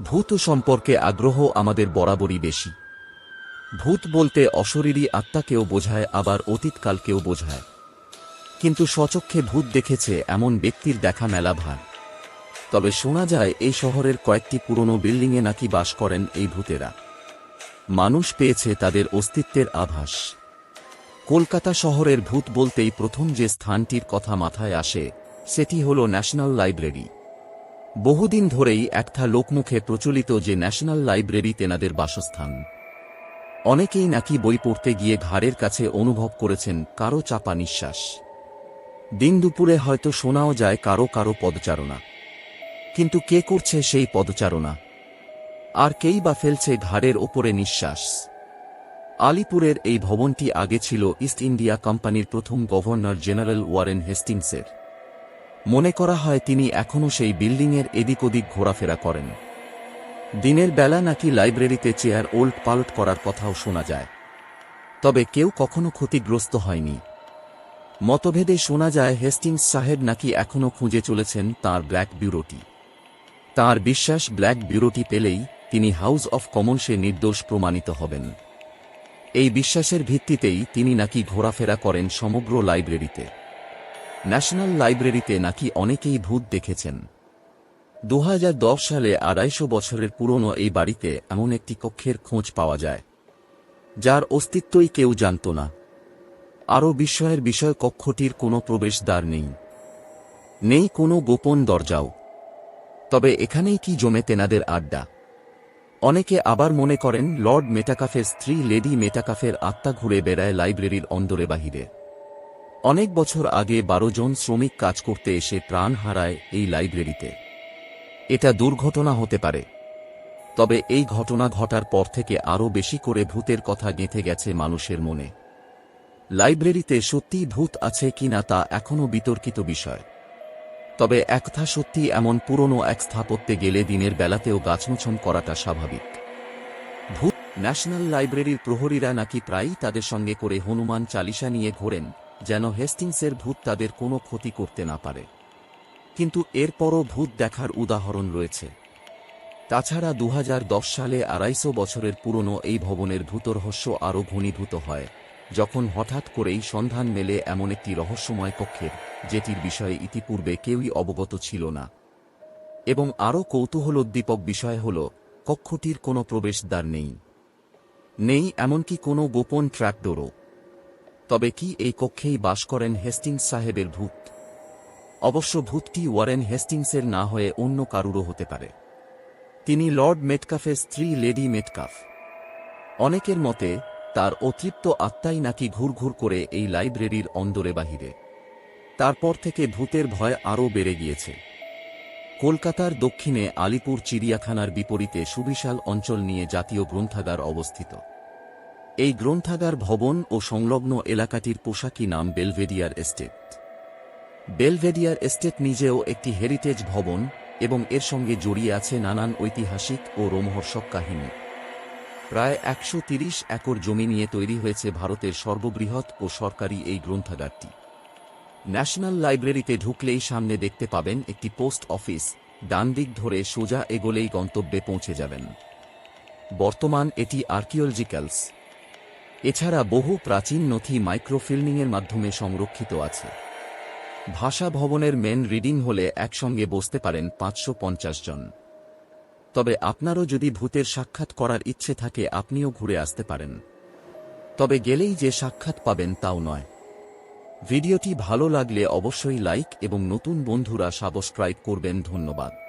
ভূত সম্পর্কে আগ্রহ আমাদের বরাবরই বেশি। ভূত বলতে অশরীরী আত্মাকেও বোঝায়, আবার অতীতকালকেও বোঝায়। কিন্তু স্বচক্ষে ভূত দেখেছে এমন ব্যক্তির দেখা মেলা ভার। তবে শোনা যায়, এই শহরের কয়েকটি পুরনো বিল্ডিংয়ে নাকি বাস করেন এই ভূতেরা। মানুষ পেয়েছে তাদের অস্তিত্বের আভাস। কলকাতা শহরের ভূত বলতেই প্রথম যে স্থানটির কথা মাথায় আসে, সেটি হল ন্যাশনাল লাইব্রেরি। বহুদিন ধরেই একথা লোকমুখে প্রচলিত যে ন্যাশনাল লাইব্রেরি তেনাদের বাসস্থান। অনেকেই নাকি বই পড়তে গিয়ে ঘাড়ের কাছে অনুভব করেছেন কারও চাপা নিঃশ্বাস। দিন দুপুরে হয়তো শোনাও যায় কারও কারও পদচারণা। কিন্তু কে করছে সেই পদচারণা? আর কেই বা ফেলছে ঘাড়ের ওপরে নিঃশ্বাস? আলিপুরের এই ভবনটি আগে ছিল ইস্ট ইন্ডিয়া কোম্পানির প্রথম গভর্নর জেনারেল ওয়ারেন হেস্টিংসের। মনে করা হয় তিনি এখনও সেই বিল্ডিংয়ের এদিক ওদিক ঘোরাফেরা করেন। দিনের বেলা নাকি লাইব্রেরিতে চেয়ার ওল্ট পাল্ট করার কথাও শোনা যায়। তবে কেউ কখনো ক্ষতিগ্রস্ত হয়নি। মতভেদে শোনা যায় হেস্টিংস সাহেব নাকি এখনও খুঁজে চলেছেন তার ব্ল্যাক ব্যুরোটি তার বিশ্বাস ব্ল্যাক ব্যুরোটি পেলেই তিনি হাউস অফ কমন্সে নির্দোষ প্রমাণিত হবেন। এই বিশ্বাসের ভিত্তিতেই তিনি নাকি ঘোরাফেরা করেন সমগ্র লাইব্রেরিতে। ন্যাশনাল লাইব্রেরিতে নাকি অনেকেই ভূত দেখেছেন। দু হাজার দশ সালে আড়াইশো বছরের পুরনো এই বাড়িতে এমন একটি কক্ষের খোঁজ পাওয়া যায়, যার অস্তিত্বই কেউ জানত না। আরও বিস্ময়ের বিষয়, কক্ষটির কোনো প্রবেশদ্বার নেই। নেই কোনো গোপন দরজাও। তবে এখানেই কি জমে তেনাদের আড্ডা? অনেকে আবার মনে করেন, লর্ড মেটাকাফের স্ত্রী লেডি মেটাকাফের আত্মা ঘুরে বেড়ায় লাইব্রেরির অন্দরে বাহিরে। অনেক বছর আগে বারো জন শ্রমিক কাজ করতে এসে প্রাণ হারায় এই লাইব্রেরিতে। এটা দুর্ঘটনা হতে পারে। তবে এই ঘটনা ঘটার পর থেকে আরও বেশি করে ভূতের কথা গেঁথে গেছে মানুষের মনে। লাইব্রেরিতে সত্যিই ভূত আছে কিনা তা এখনও বিতর্কিত বিষয়। তবে একথা সত্যি এমন পুরনো এক স্থাপত্যে গেলে দিনের বেলাতেও গাছমোছন করাটা স্বাভাবিক। ভূত ন্যাশনাল লাইব্রেরির প্রহরীরা নাকি প্রায়ই তাদের সঙ্গে করে হনুমান চালিসা নিয়ে ঘোরেন। যেন হেস্টিংসের ভূত তাদের কোনো ক্ষতি করতে না পারে। কিন্তু এরপরও ভূত দেখার উদাহরণ রয়েছে। তাছাড়া দু হাজার দশ সালে আড়াইশো বছরের পুরনো এই ভবনের ভূতরহস্য আরও ঘনীভূত হয়, যখন হঠাৎ করেই সন্ধান মেলে এমন একটি রহস্যময় কক্ষের, যেটির বিষয়ে ইতিপূর্বে কেউই অবগত ছিল না। এবং আরও কৌতূহলোদ্দীপক বিষয় হল, কক্ষটির কোনো প্রবেশদ্বার নেই। নেই এমনকি কোনো গোপন ট্র্যাকডোরও তবে কি এই কক্ষেই বাস করেন হেস্টিংস সাহেবের ভূত? অবশ্য ভূতটি ওয়ারেন হেস্টিংসের না হয়ে অন্য কারুরও হতে পারে। তিনি লর্ড মেটকাফের স্ত্রী লেডি মেটকাফ। অনেকের মতে, তার অতৃপ্ত আত্মাই নাকি ঘুরঘুর করে এই লাইব্রেরির অন্দরে বাহিরে। তারপর থেকে ভূতের ভয় আরও বেড়ে গিয়েছে। কলকাতার দক্ষিণে আলিপুর চিড়িয়াখানার বিপরীতে সুবিশাল অঞ্চল নিয়ে জাতীয় গ্রন্থাগার অবস্থিত। এই গ্রন্থাগার ভবন ও সংলগ্ন এলাকাটির পোশাকি নাম বেলভেডিয়ার এস্টেট। বেলভেডিয়ার এস্টেট নিজেও একটি হেরিটেজ ভবন এবং এর সঙ্গে জড়িয়ে আছে নানান ঐতিহাসিক ও রোমহর্ষক কাহিনী। প্রায় একশো একর জমি নিয়ে তৈরি হয়েছে ভারতের সর্ববৃহৎ ও সরকারি এই গ্রন্থাগারটি। ন্যাশনাল লাইব্রেরিতে ঢুকলেই সামনে দেখতে পাবেন একটি পোস্ট অফিস, ডান দিক ধরে সোজা এগোলেই গন্তব্যে পৌঁছে যাবেন। বর্তমান এটি আর্কিওলজিক্যালস। এছাড়া বহু প্রাচীন নথি মাইক্রোফিল্মিংয়ের মাধ্যমে সংরক্ষিত আছে। ভাষা ভবনের মেন রিডিং হলে একসঙ্গে বসতে পারেন পাঁচশো পঞ্চাশ জন। তবে আপনারও যদি ভূতের সাক্ষাৎ করার ইচ্ছে থাকে, আপনিও ঘুরে আসতে পারেন। তবে গেলেই যে সাক্ষাৎ পাবেন তাও নয়। ভিডিওটি ভালো লাগলে অবশ্যই লাইক এবং নতুন বন্ধুরা সাবস্ক্রাইব করবেন ধন্যবাদ।